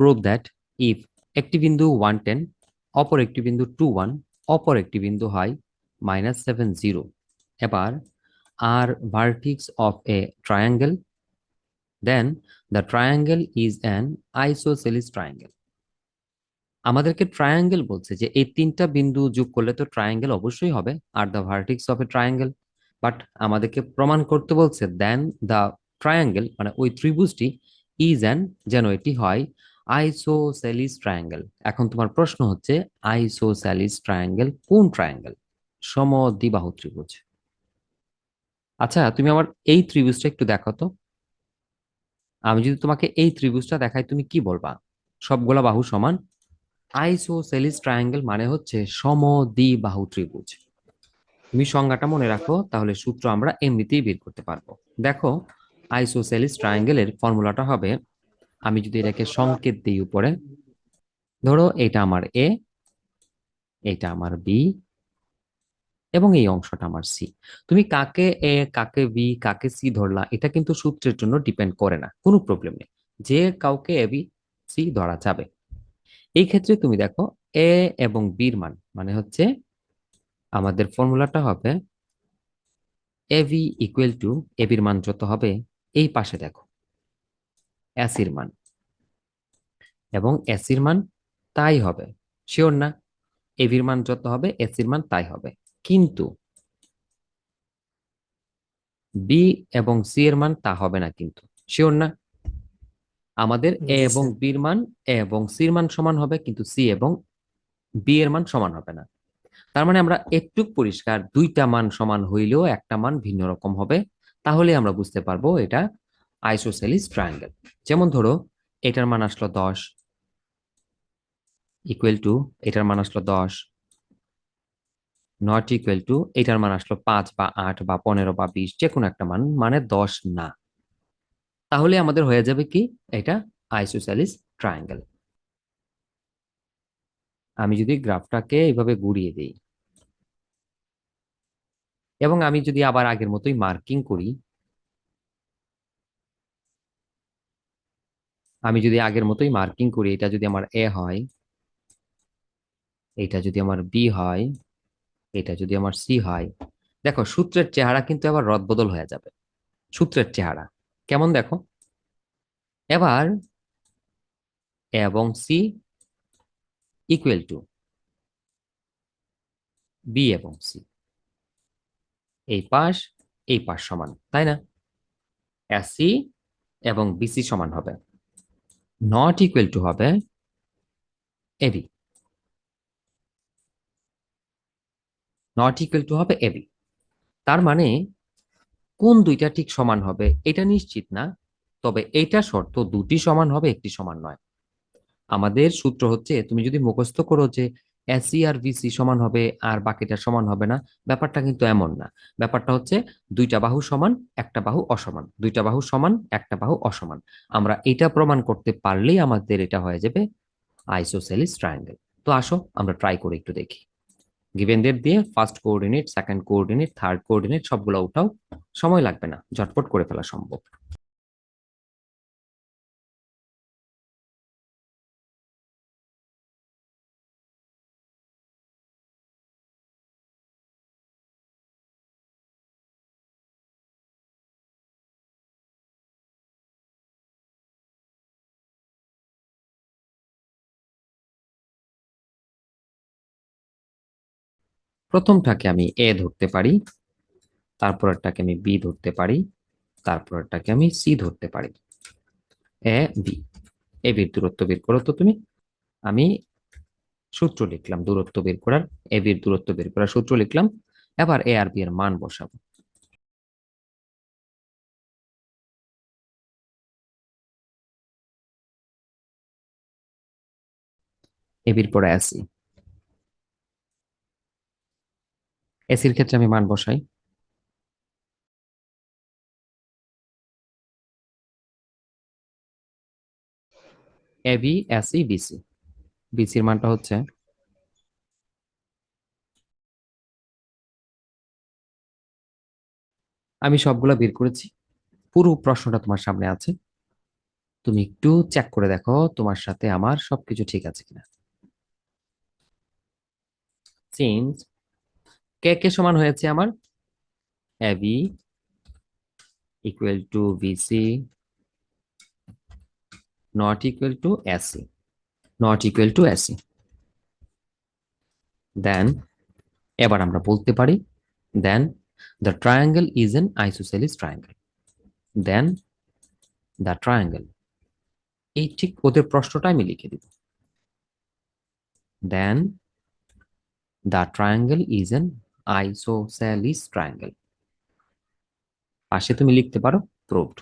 Prove that if একটি বিন্দু one ten অপর একটি বিন্দু টু ওয়ান অপর একটি বিন্দু হয় মাইনাস সেভেন জিরো এবার আর vertex of a triangle then the triangle is an isosceles triangle আমাদেরকে ট্রায়াঙ্গেল বলছে যে এই তিনটা বিন্দু যোগ করলে তো ট্রায়াঙ্গেল অবশ্যই হবে, আর the vertex of a triangle but আমাদেরকে প্রমাণ করতে বলছে দেন দ্য ট্রায়াঙ্গেল মানে ওই ত্রিভুজটি ইজ অ্যান যেন এটি হয় আইসোসেলিস ট্রায়াঙ্গেল। এখন তোমার প্রশ্ন হচ্ছে, আইসোসেলিস ট্রায়াঙ্গেল কোন ট্রায়াঙ্গেল? সমদ্বিবাহু ত্রিভুজ। আচ্ছা তুমি আমার এই ত্রিভুজটা একটু দেখো তো। আমি যদি তোমাকে এই ত্রিভুজটা দেখাই, তুমি কি বলবা? সবগুলা বাহু সমান? আইসোসেলিস ট্রায়াঙ্গেল মানে হচ্ছে সমদ্বিবাহু ত্রিভুজ। তুমি সংজ্ঞাটা মনে রাখো, তাহলে সূত্র আমরা এমনিতেই বের করতে পারব। দেখো, আইসোসেলিস ট্রায়াঙ্গেলের ফর্মুলাটা হবে আমি যদি এটাকে সংকেত দিই উপরে, ধরো এটা আমার এ এটা আমার বি এবং এই অংশটা আমার সি তুমি কাকে এ কাকে বি কাকে সি ধরলা, এটা কিন্তু সূত্রের জন্য ডিপেন্ড করে না, কোনো প্রবলেম নেই। যে কাউকে এ বি সি ধরা যাবে। এই ক্ষেত্রে তুমি দেখো এ এবং বির মান মানে হচ্ছে আমাদের ফর্মুলাটা হবে এভি ইকুয়াল টু এবির মান যত হবে, এই পাশে দেখো। অ্যাসির মান। এবং এসির মান তাই হবে। শিওর না? এভির মান যত হবে এসির মান তাই হবে। কিন্তু বি এবং সি এর মান তা হবে না কিন্তু। শিওর না? আমাদের এ এবং বির মান এ এবং সির মান সমান হবে কিন্তু সি এবং বি এর মান সমান হবে না। তার মানে আমরা একটু পরিষ্কার দুইটা মান সমান হইলেও একটা মান ভিন্ন রকম হবে। তাহলে আমরা বুঝতে পারব এটা আইসোসেলিস ট্রায়াঙ্গেল। যেমন ধরো, এটার মান আসলো দশ ইকুয়াল টু এটার মান আসলো দশ নট ইকুয়াল টু এটার মান আসলো পাঁচ বা আট বা পনেরো বা বিশ যে কোনো একটা মান মানে দশ না। তাহলে আমাদের হয়ে যাবে কি? এটা আইসোসেলিস ট্রায়াঙ্গেল। আমি যদি গ্রাফটাকে এইভাবে ঘুরিয়ে দিই, এবং আমি যদি আবার আগের মতোই মার্কিং করি আমি যদি আগের মতোই মার্কিং করি, এটা যদি আমার এ হয়, এটা যদি আমার বি হয়, এটা যদি আমার সি হয়, দেখো সূত্রের চেহারা কিন্তু আবার রদবদল হয়ে যাবে। সূত্রের চেহারা, কেমন দেখো? এবার এবং সি ইকুয়াল টু বি এবং সি এই পাশ এই পাশ সমান, তাই না? এসি এবং বিসি সমান হবে। নট ইকুয়াল টু হবে এবি নট ইকুয়াল টু হবে এবি তার মানে কোন দুইটা ঠিক সমান হবে এটা নিশ্চিত না, তবে এইটা শর্ত দুটি সমান হবে, একটি সমান নয়। আমাদের সূত্র হচ্ছে, তুমি যদি মুখস্থ করো যে এসি আর ভিসি সমান হবে আর বাকিটা সমান হবে না। ব্যাপারটা কিন্তু এমন না। ব্যাপারটা হচ্ছে দুইটা বাহু সমান, একটা বাহু অসমান। দুইটা বাহু সমান, একটা বাহু অসমান। আমরা এটা প্রমাণ করতে পারলেই আমাদের এটা হয়ে যাবে আইসোসেলিস ট্রায়াঙ্গেল। তো আসো, আমরা ট্রাই করে একটু দেখি। গিভেনদের দিয়ে first coordinate second coordinate third coordinate সবগুলো উঠাও সময় লাগবে না। ঝটপট করে ফেলা সম্ভব। প্রথমটাকে আমি এ ধরতে পারি তারপরটাকে আমি বি ধরতে পারি তারপরটাকে আমি সি ধরতে পারি। এ বি এ বির দূরত্ব বের করো তো তুমি। আমি সূত্র লিখলাম, দূরত্ব বের করার এ বির দূরত্ব বের করার সূত্র লিখলাম, এবার এ আর বি এর মান বসাবো। এ বির পরে আসি এসির ক্ষেত্রে আমি মান বসাই। এ বি এসি বিসি বিসির মানটা হচ্ছে আমি সবগুলা বের করেছি। পুরো প্রশ্নটা তোমার সামনে আছে। তুমি একটু চেক করে দেখো তোমার সাথে আমার সবকিছু ঠিক আছে কিনা। সিন্স কে কে সমান হয়েছে আমার? AB equal to BC not equal to AC not equal to AC then এবার আমরা বলতে পারি then the triangle is an isosceles triangle then the triangle এই ঠিক ওদের প্রশ্নটা আমি লিখে দিব। Then the triangle is an isosceles triangle পাশে তুমি লিখতে পারো প্রুভড